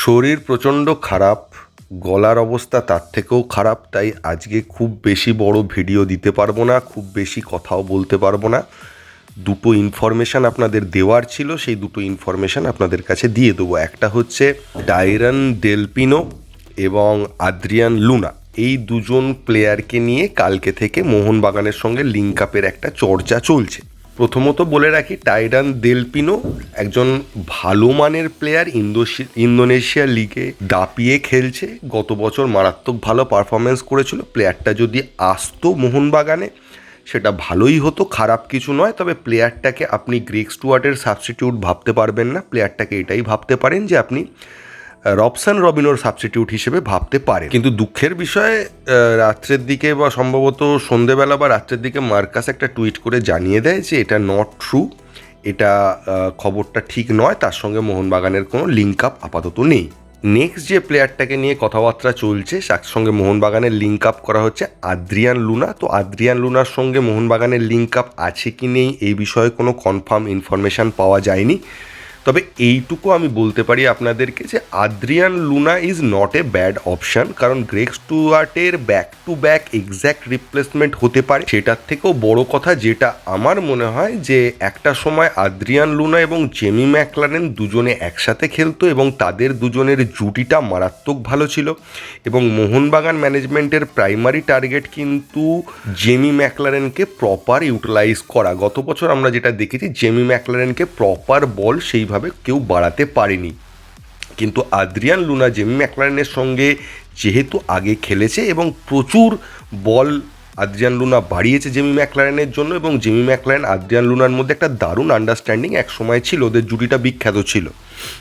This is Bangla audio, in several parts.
শরীর প্রচণ্ড খারাপ, গলার অবস্থা তার থেকেও খারাপ, তাই আজকে খুব বেশি বড় ভিডিও দিতে পারব না, খুব বেশি কথাও বলতে পারব না। দুটো ইনফরমেশান আপনাদের দেওয়ার ছিল, সেই দুটো ইনফরমেশান আপনাদের কাছে দিয়ে দেবো। একটা হচ্ছে ডাইরান ডেলপিনো এবং আদ্রিয়ান লুনা। এই দুজন প্লেয়ারকে নিয়ে কালকে থেকে মোহনবাগানের সঙ্গে লিঙ্ক আপের একটা চর্চা চলছে। প্রথমত বলে রাখি, টাইরান দেলপিনো একজন ভালো মানের প্লেয়ার ইন্দোনেশিয়া লিগে দাপিয়ে খেলছে। গত বছর মারাত্মক ভালো পারফরমেন্স করেছিল। প্লেয়ারটা যদি আসতো মোহনবাগানে, সেটা ভালোই হতো, খারাপ কিছু নয়, তবে প্লেয়ারটাকে আপনি গ্রেক স্টুয়ার্টের সাবস্টিটিউট ভাবতে পারবেন না। প্লেয়ারটাকে এটাই ভাবতে পারেন যে আপনি রবসান রবিনোর সাবস্টিটিউট হিসেবে ভাবতে পারে কিন্তু দুঃখের বিষয়ে রাত্রের দিকে বা সম্ভবত সন্ধেবেলা বা রাত্রের দিকে মার্কাস একটা টুইট করে জানিয়ে দেয় যে এটা নট ট্রু এটা খবরটা ঠিক নয়, তার সঙ্গে মোহনবাগানের কোনো লিঙ্ক আপ আপাতত নেই। নেক্সট যে প্লেয়ারটাকে নিয়ে কথাবার্তা চলছে, তার সঙ্গে মোহনবাগানের লিঙ্ক আপ করা হচ্ছে আদ্রিয়ান লুনা। তো আদ্রিয়ান লুনার সঙ্গে মোহনবাগানের লিঙ্ক আপ আছে কি নেই, এই বিষয়ে কোনো কনফার্ম ইনফরমেশান পাওয়া যায়নি। তবে এইটুকু আমি বলতে পারি আপনাদেরকে যে Adrian Luna is not a bad option কারণ Greg স্টুয়ার্টের back to back exact replacement হতে পারে। সেটার থেকেও বড় কথা যেটা আমার মনে হয় যে একটা সময় আদ্রিয়ান লুনা এবং জেমি ম্যাকলারেন দুজনে একসাথে খেলতো এবং তাদের দুজনের জুটিটা মারাত্মক ভালো ছিল এবং মোহনবাগান ম্যানেজমেন্টের প্রাইমারি টার্গেট কিন্তু জেমি ম্যাকলারেনকে প্রপার ইউটিলাইজ করা। গত বছর আমরা যেটা দেখেছি, জেমি ম্যাকলারেনকে প্রপার বল সেইভাবে কেউ বাড়াতে পারেনি। কিন্তু আদ্রিয়ান লুনা জেমি ম্যাকলারেনের সঙ্গে যেহেতু আগে খেলেছে এবং প্রচুর বল আদ্রিয়ান লুনা বাড়িয়েছে জেমি ম্যাকলারেনের জন্য এবং জেমি ম্যাকলারেন আদ্রিয়ান লুনার মধ্যে একটা দারুণ আন্ডারস্ট্যান্ডিং এক সময় ছিল, ওদের জুটিটা বিখ্যাত ছিল।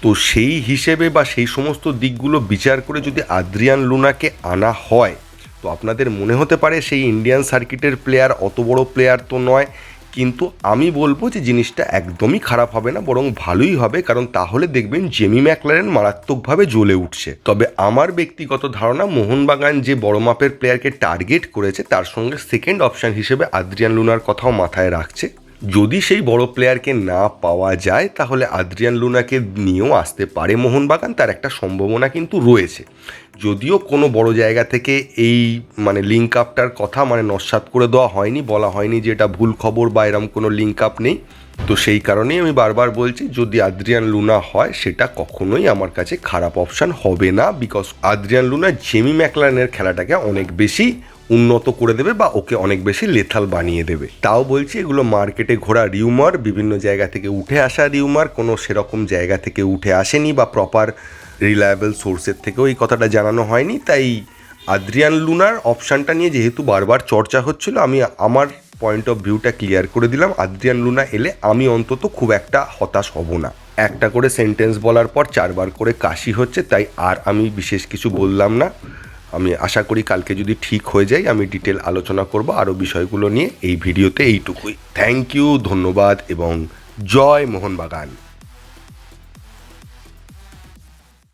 তো সেই হিসেবে বা সেই সমস্ত দিকগুলো বিচার করে যদি আদ্রিয়ান লুনাকে আনা হয়, তো আপনাদের মনে হতে পারে সেই ইন্ডিয়ান সার্কিটের প্লেয়ার অত বড় প্লেয়ার তো নয় কিন্তু আমি বলব যে জিনিসটা একদমই খারাপ হবে না, বরং ভালোই হবে, কারণ তাহলে দেখবেন জেমি ম্যাকলারেন মারাত্মকভাবে জ্বলে উঠছে। তবে আমার ব্যক্তিগত ধারণা, মোহনবাগান যে বড় মাপের প্লেয়ারকে টার্গেট করেছে, তার সঙ্গে সেকেন্ড অপশান হিসেবে আদ্রিয়ান লুনার কথাও মাথায় রাখছে। যদি সেই বড় প্লেয়ারকে না পাওয়া যায়, তাহলে আদ্রিয়ান লুনাকে নিয়েও আসতে পারে মোহনবাগান, তার একটা সম্ভাবনা কিন্তু রয়েছে। যদিও কোনো বড় জায়গা থেকে এই মানে লিঙ্ক আপটার কথা মানে নস্বাত করে দেওয়া হয়নি, বলা হয়নি যে এটা ভুল খবর বা এরম কোনো লিঙ্ক আপ নেই। তো সেই কারণেই আমি বারবার বলছি, যদি আদ্রিয়ান লুনা হয়, সেটা কখনোই আমার কাছে খারাপ অপশান হবে না বিকজ আদ্রিয়ান লুনা জেমি ম্যাকলারেনের খেলাটাকে অনেক বেশি উন্নত করে দেবে বা ওকে অনেক বেশি লেথাল বানিয়ে দেবে। তাও বলছি এগুলো মার্কেটে ঘোরা রিউমার বিভিন্ন জায়গা থেকে উঠে আসা রিউমার কোনো সেরকম জায়গা থেকে উঠে আসেনি বা প্রপার রিলায়েবল সোর্সের থেকেও এই কথাটা জানানো হয়নি। তাই আদ্রিয়ান লুনার অপশানটা নিয়ে যেহেতু বারবার চর্চা হচ্ছিল, আমি আমার পয়েন্ট অফ ভিউটা ক্লিয়ার করে দিলাম। আদ্রিয়ান লুনা এলে আমি অন্তত খুব একটা হতাশ হব না। একটা করে সেন্টেন্স বলার পর চারবার করে কাশি হচ্ছে, তাই আর আমি বিশেষ কিছু বললাম না। আমি আশা করি কালকে যদি ঠিক হয়ে যায়, আমি ডিটেল আলোচনা করব আরও বিষয়গুলো নিয়ে এই ভিডিওতে এইটুকুই। থ্যাংক ইউ ধন্যবাদ এবং জয় মোহনবাগান।